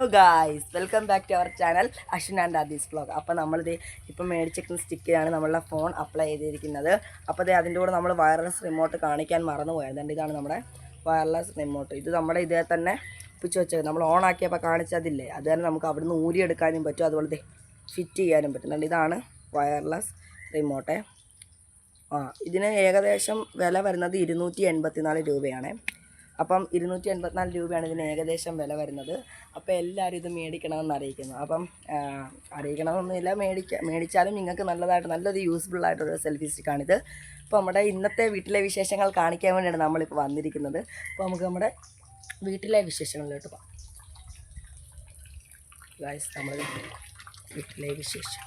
Guys welcome back to our channel Ashwin and Aadi's vlog അപ്പോൾ നമ്മളിത് ഇപ്പം മേടിച്ചിരിക്കുന്ന സ്റ്റിക്കിലാണ് നമ്മളുടെ ഫോൺ അപ്ലൈ ചെയ്തിരിക്കുന്നത്. അപ്പോൾ ഇത് അതിന്റെ കൂടെ നമ്മൾ വയർലെസ് റിമോട്ട് കാണിക്കാൻ മറന്നു പോയത്. ഇതാണ് നമ്മുടെ വയർലെസ് റിമോട്ട് ഇത് നമ്മുടെ ഇതേ തന്നെ ഒപ്പിച്ച് വെച്ചത് നമ്മൾ ഓൺ ആക്കിയപ്പോൾ കാണിച്ചതില്ലേ? അത് തന്നെ നമുക്ക് അവിടുന്ന് ഊരിയെടുക്കാനും പറ്റും. അതുപോലെ ദേ ഫിറ്റ് ചെയ്യാനും പറ്റുന്നുണ്ട് ഇതാണ് വയർലെസ് റിമോട്ടേ ആ ഇതിന് ഏകദേശം വില വരുന്നത് ഇരുന്നൂറ്റി എൺപത്തിനാല് രൂപയാണ്. അപ്പം ഇരുന്നൂറ്റി എൺപത്തിനാല് രൂപയാണ് ഇതിന് ഏകദേശം വില വരുന്നത്. അപ്പോൾ എല്ലാവരും ഇത് മേടിക്കണമെന്ന് അറിയിക്കുന്നു. അപ്പം അറിയിക്കണമെന്നില്ല. മേടിക്ക മേടിച്ചാലും നിങ്ങൾക്ക് നല്ലതായിട്ട് നല്ലൊരു യൂസ്ഫുൾ ആയിട്ടൊരു സെൽഫി സ്റ്റിക്കാണിത് അപ്പോൾ നമ്മുടെ ഇന്നത്തെ വീട്ടിലെ വിശേഷങ്ങൾ കാണിക്കാൻ വേണ്ടിയാണ് നമ്മളിപ്പോൾ വന്നിരിക്കുന്നത്. അപ്പോൾ നമുക്ക് നമ്മുടെ വീട്ടിലെ വിശേഷങ്ങളിലോട്ട് പോകാം. ഗായ്സ് നമ്മൾ വീട്ടിലെ വിശേഷം.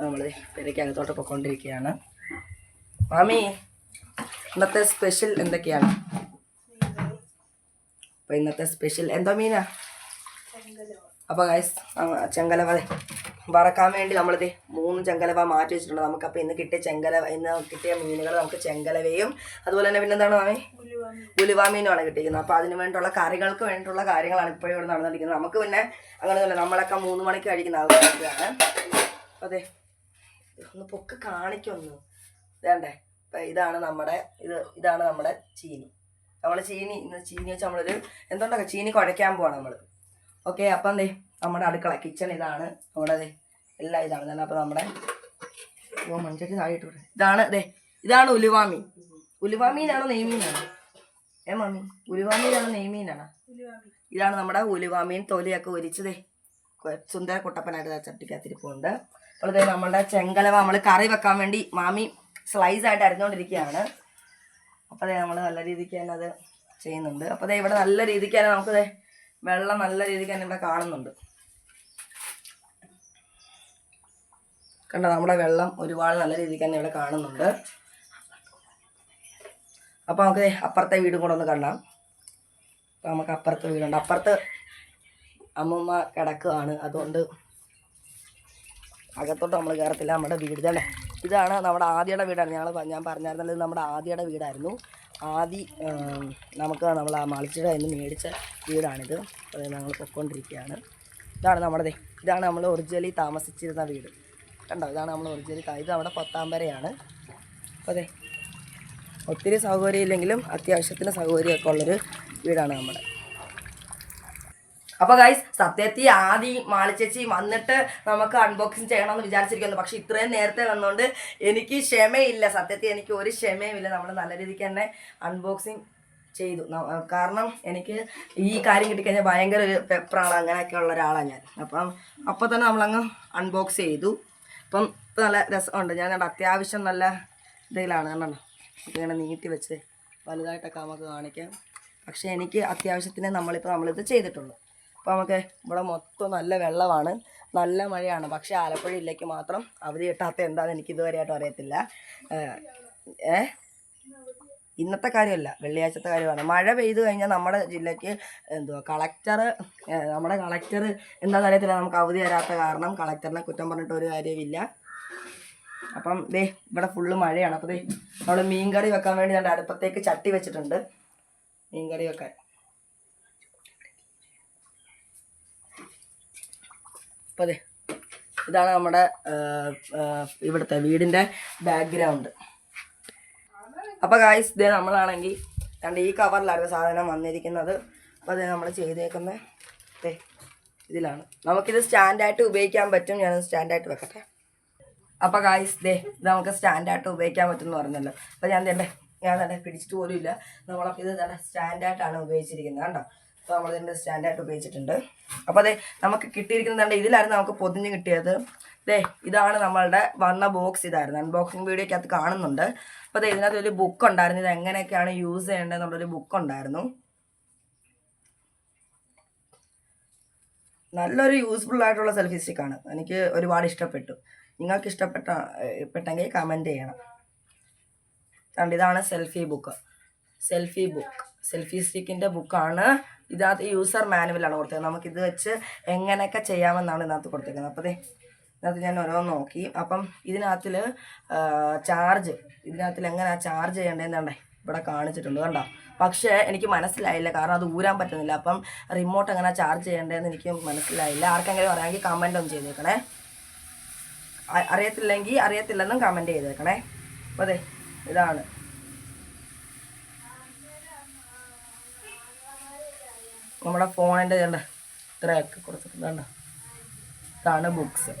നമ്മൾ പെരയ്ക്കകത്തോട്ട് പോയിക്കൊണ്ടിരിക്കുകയാണ് മാമി ഇന്നത്തെ സ്പെഷ്യൽ എന്തൊക്കെയാണ്? അപ്പൊ ഇന്നത്തെ സ്പെഷ്യൽ എന്തോ മീനാ? അപ്പോൾ ഗൈസ് ചെങ്കലവ വറക്കാൻ വേണ്ടി നമ്മളിത് മൂന്ന് ചെങ്കലവ മാറ്റി വെച്ചിട്ടുണ്ട്. നമുക്ക് അപ്പോൾ ഇന്ന് കിട്ടിയ ചെങ്കലവ ഇന്ന് കിട്ടിയ മീനുകൾ നമുക്ക് ചെങ്കലവയും അതുപോലെ തന്നെ പിന്നെന്താണ് മാമി? ഉലുവ മീനുമാണ് കിട്ടിയിരിക്കുന്നത്. അപ്പോൾ അതിന് വേണ്ടിയുള്ള കറികൾക്ക് വേണ്ടിയിട്ടുള്ള കാര്യങ്ങളാണ് ഇപ്പോഴും ഇവിടെ നടന്നിരിക്കുന്നത്. നമുക്ക് പിന്നെ അങ്ങനെ തന്നെ നമ്മളൊക്കെ മൂന്ന് മണിക്ക് കഴിക്കുന്ന അപ്പോൾ അതെ ഒന്ന് പൊക്ക് കാണിക്കൊന്നു. വേണ്ടേ ഇതാണ് നമ്മുടെ ഇത് ഇതാണ് നമ്മുടെ ചീനി. നമ്മൾ ചീനി ഇന്ന് ചീനി വെച്ച് നമ്മളൊരു എന്തുകൊണ്ടൊക്കെ ചീനി കുഴയ്ക്കാൻ പോവാണ് നമ്മൾ ഓക്കെ അപ്പം എന്തേ നമ്മുടെ അടുക്കള കിച്ചൺ ഇതാണ്. നമ്മുടെ അതെ എല്ലാം ഇതാണ്. തന്നെ അപ്പം നമ്മുടെ ഓ മൺചട്ടി താഴെ ഇതാണ് അതെ ഇതാണ് ഉലുവാമീൻ. ഉലുവാമീനാണോ നെയ്മീനാണോ? ഏ മമ്മി ഉലുവാമീനാണോ നെയ്മീനാണോ? ഇതാണ് നമ്മുടെ ഉലുവാമീൻ തൊലിയൊക്കെ ഒരിച്ചതേ സുന്ദര കുട്ടപ്പനായിട്ട് ചട്ടിക്കകത്തിരിപ്പുണ്ട് അപ്പോൾ നമ്മളുടെ ചെങ്കലവ നമ്മൾ കറി വെക്കാൻ വേണ്ടി മാമി സ്ലൈസ് ആയിട്ട് അരിഞ്ഞുകൊണ്ടിരിക്കുകയാണ് അപ്പോൾ അതേ നമ്മൾ നല്ല രീതിക്ക് തന്നെ അത് ചെയ്യുന്നുണ്ട്. അപ്പോൾ അതേ ഇവിടെ നല്ല രീതിക്ക് തന്നെ നമുക്ക് വെള്ളം നല്ല രീതിക്ക് തന്നെ ഇവിടെ കാണുന്നുണ്ട്. കണ്ടോ? നമ്മുടെ വെള്ളം ഒരുപാട് നല്ല രീതിക്ക് തന്നെ ഇവിടെ കാണുന്നുണ്ട്. അപ്പോൾ നമുക്ക് അപ്പുറത്തെ വീടും കൂടെ ഒന്ന് കണ്ടാം. അപ്പോൾ നമുക്ക് അപ്പുറത്തെ വീടുണ്ട്. അപ്പുറത്ത് അമ്മമ്മ കിടക്കുകയാണ് അതുകൊണ്ട് അകത്തോട്ട് നമ്മൾ കയറത്തില്ല നമ്മുടെ വീട് തന്നെ. ഇതാണ് നമ്മുടെ ആദ്യയുടെ വീടാണ്. ഞങ്ങൾ ഞാൻ പറഞ്ഞായിരുന്നത് നമ്മുടെ ആദ്യയുടെ വീടായിരുന്നു. ആദി നമുക്ക് നമ്മൾ ആ മളിച്ചിട എന്ന് മേടിച്ച വീടാണിത്. അത് ഞങ്ങൾ പൊയ്ക്കൊണ്ടിരിക്കുകയാണ് ഇതാണ് നമ്മുടെ ഇതാണ് നമ്മൾ ഒറിജിനലി താമസിച്ചിരുന്ന വീട്. കണ്ടോ? ഇതാണ് നമ്മൾ ഒറിജിനലി ഇത് നമ്മുടെ അപ്പോൾ അതെ ഒത്തിരി സൗകര്യം ഇല്ലെങ്കിലും അത്യാവശ്യത്തിന് സൗകര്യമൊക്കെ ഉള്ളൊരു വീടാണ് നമ്മുടെ. അപ്പൊ ഗൈസ് സത്യത്തിൽ ആദ്യം മാളിച്ചേച്ചി വന്നിട്ട് നമുക്ക് അൺബോക്സിങ് ചെയ്യണമെന്ന് വിചാരിച്ചിരിക്കുന്നു. പക്ഷെ ഇത്രയും നേരത്തെ വന്നുകൊണ്ട് എനിക്ക് ക്ഷമയില്ല. സത്യത്തിൽ എനിക്ക് ഒരു ക്ഷമയുമില്ല. നമ്മൾ നല്ല രീതിക്ക് തന്നെ അൺബോക്സിങ് ചെയ്തു. കാരണം എനിക്ക് ഈ കാര്യം കിട്ടിക്കഴിഞ്ഞാൽ ഭയങ്കര ഒരു പെപ്പറാണ് അങ്ങനെയൊക്കെ ഉള്ള ഒരാളാണ് ഞാൻ. അപ്പം അപ്പോൾ തന്നെ നമ്മളങ്ങ് അൺബോക്സ് ചെയ്തു. അപ്പം ഇപ്പം നല്ല രസമുണ്ട്. ഞാൻ അത്യാവശ്യം നല്ല ഇതിലാണ്. കണ്ടോ ഇങ്ങനെ നീട്ടി വെച്ച് വലുതായിട്ടൊക്കെ നമുക്ക് കാണിക്കാം. പക്ഷേ എനിക്ക് അത്യാവശ്യത്തിന് നമ്മളിപ്പോൾ നമ്മളിത് ചെയ്തിട്ടുള്ളൂ. അപ്പോൾ നമുക്ക് ഇവിടെ മൊത്തം നല്ല വെള്ളമാണ്. നല്ല മഴയാണ്. പക്ഷേ ആലപ്പുഴ ജില്ലയ്ക്ക് മാത്രം അവധി കിട്ടാത്ത എന്താണെന്ന് എനിക്ക് ഇതുവരെയായിട്ടും അറിയത്തില്ല. ഏ ഇന്നത്തെ കാര്യമല്ല. വെള്ളിയാഴ്ചത്തെ കാര്യമാണ്. മഴ പെയ്തു കഴിഞ്ഞാൽ നമ്മുടെ ജില്ലയ്ക്ക് എന്തുവാ കളക്ടർ നമ്മുടെ കളക്ടർ എന്താണെന്ന് അറിയത്തില്ല. നമുക്ക് അവധി തരാത്ത കാരണം കളക്ടറിനെ കുറ്റം പറഞ്ഞിട്ട് ഒരു കാര്യമില്ല അപ്പം ദേ ഇവിടെ ഫുള്ള് മഴയാണ്. അപ്പോൾ ദേ നമ്മൾ മീൻകറി വെക്കാൻ വേണ്ടി ഞാൻ അടുപ്പത്തേക്ക് ചട്ടി വെച്ചിട്ടുണ്ട്. മീൻകറി വെക്കാൻ. അപ്പോൾ അതെ ഇതാണ് നമ്മുടെ ഇവിടുത്തെ വീടിന്റെ ബാക്ക്ഗ്രൗണ്ട് അപ്പോൾ ഗായ്സ് ഇതേ നമ്മളാണെങ്കിൽ രണ്ട് ഈ കവറിലായിരുന്നു സാധനം വന്നിരിക്കുന്നത്. അപ്പോൾ അത് നമ്മൾ ചെയ്തേക്കുന്ന ഇതിലാണ്. നമുക്കിത് സ്റ്റാൻഡായിട്ട് ഉപയോഗിക്കാൻ പറ്റും. ഞാൻ സ്റ്റാൻഡായിട്ട് വെക്കട്ടെ. അപ്പോൾ ഗായ്സ് ദേ ഇത് നമുക്ക് സ്റ്റാൻഡായിട്ട് ഉപയോഗിക്കാൻ പറ്റും എന്ന് പറഞ്ഞല്ലോ. അപ്പോൾ ഞാൻ തന്നെ ഞാൻ തന്നെ പിടിച്ചിട്ട് പോലും ഇല്ല. നമ്മളൊക്കെ ഇത് തന്നെ സ്റ്റാൻഡായിട്ടാണ് ഉപയോഗിച്ചിരിക്കുന്നത്. കണ്ടോ? അപ്പോൾ നമ്മൾ ഇതിന്റെ സ്റ്റാൻഡായിട്ട് ഉപയോഗിച്ചിട്ടുണ്ട്. അപ്പോൾ അതെ നമുക്ക് കിട്ടിയിരിക്കുന്നതാണ് ഇതിലായിരുന്നു നമുക്ക് പൊതിഞ്ഞ് കിട്ടിയത്. ദേ ഇതാണ് നമ്മളുടെ വന്ന ബോക്സ് ഇതായിരുന്നു. അൺബോക്സിങ് വീഡിയോക്കകത്ത് കാണുന്നുണ്ട്. അപ്പോൾ അതെ ഇതിനകത്ത് ഒരു ബുക്ക് ഉണ്ടായിരുന്നു. ഇത് എങ്ങനെയൊക്കെയാണ് യൂസ് ചെയ്യേണ്ടത് എന്നുള്ളൊരു ബുക്ക് ഉണ്ടായിരുന്നു. നല്ലൊരു യൂസ്ഫുൾ ആയിട്ടുള്ള സെൽഫി സ്റ്റിക്കാണ് എനിക്ക് ഒരുപാട് ഇഷ്ടപ്പെട്ടു. നിങ്ങൾക്ക് ഇഷ്ടപ്പെട്ട പെട്ടെങ്കിൽ കമന്റ് ചെയ്യണം. കണ്ട് ഇതാണ് selfie book selfie book selfie സ്റ്റിക്കിന്റെ ബുക്കാണ്. ഇതിനകത്ത് യൂസർ മാനുവലാണ് കൊടുത്തത്. നമുക്കിത് വെച്ച് എങ്ങനെയൊക്കെ ചെയ്യാമെന്നാണ് ഇതിനകത്ത് കൊടുത്തേക്കുന്നത്. അപ്പോൾ ദേ ഇതിനകത്ത് ഞാൻ ഓരോന്ന് നോക്കി. അപ്പം ഇതിനകത്തിൽ ചാർജ് ഇതിനകത്തിൽ എങ്ങനെയാണ് ചാർജ് ചെയ്യേണ്ടതെന്നുണ്ടേ ഇവിടെ കാണിച്ചിട്ടുണ്ട് കണ്ടോ? പക്ഷേ എനിക്ക് മനസ്സിലായില്ല. കാരണം അത് ഊരാൻ പറ്റുന്നില്ല. അപ്പം റിമോട്ട് എങ്ങനെ ചാർജ് ചെയ്യേണ്ടതെന്ന് എനിക്ക് മനസ്സിലായില്ല. ആർക്കെങ്കിലും അറിയാമെങ്കിൽ കമന്റ് ഒന്ന് ചെയ്തേക്കണേ. അറിയത്തില്ലെങ്കിൽ അറിയത്തില്ലെന്നും കമന്റ് ചെയ്തേക്കണേ. അപ്പോൾ അതെ ഇതാണ്. നമ്മുടെ ഫോണിന്റെ ഇതുണ്ട് ഇത്രയൊക്കെ കൊടുത്തിട്ടുണ്ട്. ഇതാണ് ബുക്സ്.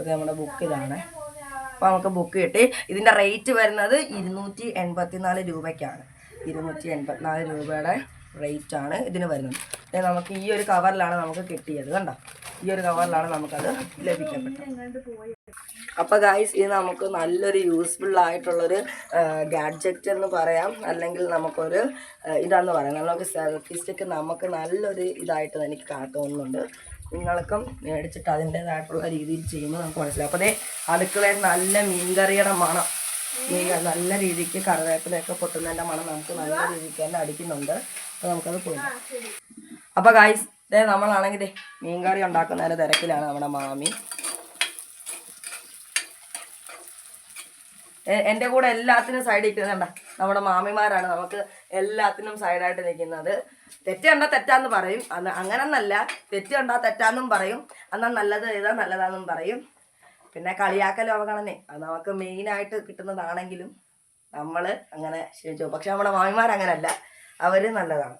ഇത് നമ്മുടെ ബുക്ക് ഇതാണ് അപ്പോൾ നമുക്ക് ബുക്ക് കിട്ടി. ഇതിന്റെ റേറ്റ് വരുന്നത് ഇരുന്നൂറ്റി എൺപത്തിനാല് രൂപയ്ക്കാണ്. ഇരുന്നൂറ്റി എൺപത്തിനാല് രൂപയുടെ റേറ്റ് ആണ് ഇതിന് വരുന്നത്. നമുക്ക് ഈ ഒരു കവറിലാണ് നമുക്ക് കിട്ടിയത്. കണ്ടോ? ഈ ഒരു കവറിലാണ് നമുക്കത് ലഭിക്കപ്പെട്ടത്. അപ്പോൾ ഗായ്സ് ഇത് നമുക്ക് നല്ലൊരു യൂസ്ഫുൾ ആയിട്ടുള്ളൊരു ഗാഡ്ജറ്റ് എന്ന് പറയാം. അല്ലെങ്കിൽ നമുക്കൊരു ഇതാന്ന് പറയാം. നമുക്ക് സെൽഫി സ്റ്റിക്ക് നമുക്ക് നല്ലൊരു ഇതായിട്ട് എനിക്ക് തോന്നുന്നുണ്ട്. നിങ്ങൾക്കും മേടിച്ചിട്ട് അതിന്റേതായിട്ടുള്ള രീതിയിൽ ചെയ്യുമ്പോൾ നമുക്ക് മനസ്സിലാവും. അപ്പോൾ അതേ അടുക്കളയിൽ നല്ല മീൻകറിയുടെ മണം. മീൻ നല്ല രീതിക്ക് കറിവേപ്പിലൊക്കെ പൊട്ടുന്നതിന്റെ മണം നമുക്ക് നല്ല രീതിക്ക് തന്നെ അടിക്കുന്നുണ്ട്. അപ്പോൾ നമുക്കത് പോയി. അപ്പോൾ ഗായ്സ് ഇതേ നമ്മളാണെങ്കിൽ മീൻകറി ഉണ്ടാക്കുന്നതിന്റെ തിരക്കിലാണ് നമ്മുടെ മാമി. എന്റെ കൂടെ എല്ലാത്തിനും സൈഡ് നിൽക്കുന്നുണ്ട നമ്മുടെ മാമിമാരാണ് നമുക്ക് എല്ലാത്തിനും സൈഡായിട്ട് നിൽക്കുന്നത്. തെറ്റ് കണ്ടാൽ തെറ്റാന്ന് പറയും. അന്ന് അങ്ങനെന്നല്ല. തെറ്റ് തെറ്റാന്നും പറയും. എന്നാൽ നല്ലത് ഏതാ നല്ലതാന്നും പറയും. പിന്നെ കളിയാക്കലും അവഗണനെ. അത് നമുക്ക് മെയിനായിട്ട് കിട്ടുന്നതാണെങ്കിലും നമ്മൾ അങ്ങനെ ക്ഷമിച്ചു പക്ഷെ നമ്മുടെ മാമിമാർ അങ്ങനല്ല. അവർ നല്ലതാണ്.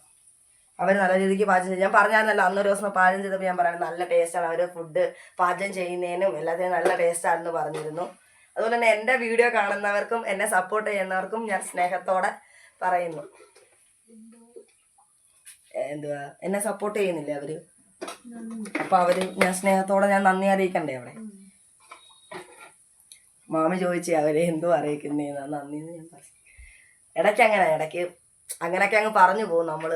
അവർ നല്ല രീതിക്ക് പാചകം ചെയ്യും. ഞാൻ പറഞ്ഞായിരുന്നല്ലോ അന്നൊരു ദിവസം പാചകം ചെയ്തപ്പോൾ ഞാൻ പറയാം നല്ല ടേസ്റ്റാണ് അവർ ഫുഡ് പാചകം ചെയ്യുന്നതിനും എല്ലാത്തിനും നല്ല ടേസ്റ്റാണെന്ന് പറഞ്ഞിരുന്നു. അതുപോലെ തന്നെ എന്റെ വീഡിയോ കാണുന്നവർക്കും എന്നെ സപ്പോർട്ട് ചെയ്യുന്നവർക്കും ഞാൻ സ്നേഹത്തോടെ പറയുന്നു. എന്തുവാ? എന്നെ സപ്പോർട്ട് ചെയ്യുന്നില്ല അവർ? അപ്പൊ അവർ ഞാൻ സ്നേഹത്തോടെ ഞാൻ നന്ദി അറിയിക്കണ്ടേ അവിടെ? മാമി ചോദിച്ചു അവരെ എന്തോ അറിയിക്കുന്നേ നന്ദി ഞാൻ പറഞ്ഞു. ഇടയ്ക്ക് അങ്ങനെ ഇടയ്ക്ക് അങ്ങനെയൊക്കെ അങ്ങ് പറഞ്ഞു പോകും നമ്മൾ.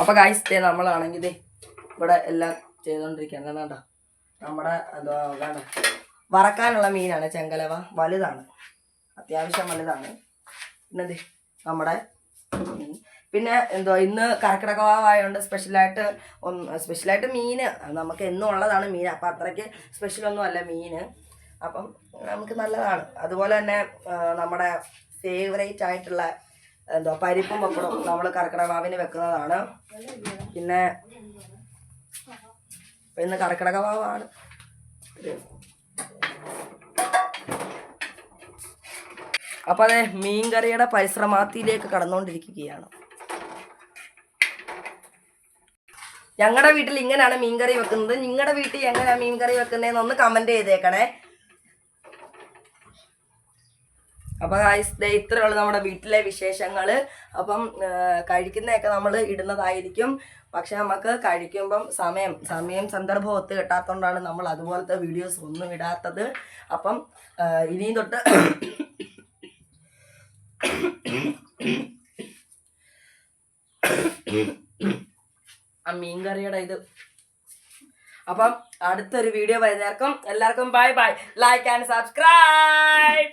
അപ്പൊ ഗായ്സ് ദേ നമ്മളാണെങ്കിൽ ഇവിടെ എല്ലാം ചെയ്തോണ്ടിരിക്കുകയാണ്. കണ്ടോ? നമ്മുടെ എന്താ വറക്കാനുള്ള മീനാണ് ചെങ്കലവ. വലുതാണ്. അത്യാവശ്യം വലുതാണ്. പിന്നെ നമ്മുടെ പിന്നെ എന്തോ ഇന്ന് കർക്കിടകവായതുകൊണ്ട് സ്പെഷ്യലായിട്ട് ഒന്ന് സ്പെഷ്യലായിട്ട് മീന്. നമുക്ക് എന്നും ഉള്ളതാണ് മീൻ. അപ്പം അത്രയ്ക്ക് സ്പെഷ്യലൊന്നും അല്ല മീന്. അപ്പം നമുക്ക് നല്ലതാണ്. അതുപോലെ തന്നെ നമ്മുടെ ഫേവറേറ്റ് ആയിട്ടുള്ള എന്തോ പരിപ്പും പപ്പടവും നമ്മൾ കർക്കിടകവാവിന് വെക്കുന്നതാണ്. പിന്നെ ഇന്ന് കർക്കിടകവാവാണ് അപ്പോൾ അതെ മീൻകറിയുടെ പരിശ്രമാത്തിയിലേക്ക് കടന്നുകൊണ്ടിരിക്കുകയാണ്. ഞങ്ങളുടെ വീട്ടിൽ ഇങ്ങനെയാണ് മീൻകറി വെക്കുന്നത്. നിങ്ങളുടെ വീട്ടിൽ എങ്ങനെയാണ് മീൻകറി വെക്കുന്നതെന്ന് ഒന്ന് കമന്റ് ചെയ്തേക്കണേ. അപ്പൊ ഇത്രേ ഉള്ളൂ നമ്മുടെ വീട്ടിലെ വിശേഷങ്ങൾ അപ്പം കഴിക്കുന്നതൊക്കെ നമ്മൾ ഇടുന്നതായിരിക്കും. പക്ഷെ നമുക്ക് കഴിക്കുമ്പം സമയം സമയം സന്ദർഭം ഒത്ത് കിട്ടാത്തതുകൊണ്ടാണ് നമ്മൾ അതുപോലത്തെ വീഡിയോസ് ഒന്നും ഇടാത്തത്. അപ്പം ഇനിയും തൊട്ട് ആ മീൻകറിയുടെ ഇത്. അപ്പം അടുത്തൊരു വീഡിയോ വരുന്നേർക്കും എല്ലാവർക്കും bye bye like and subscribe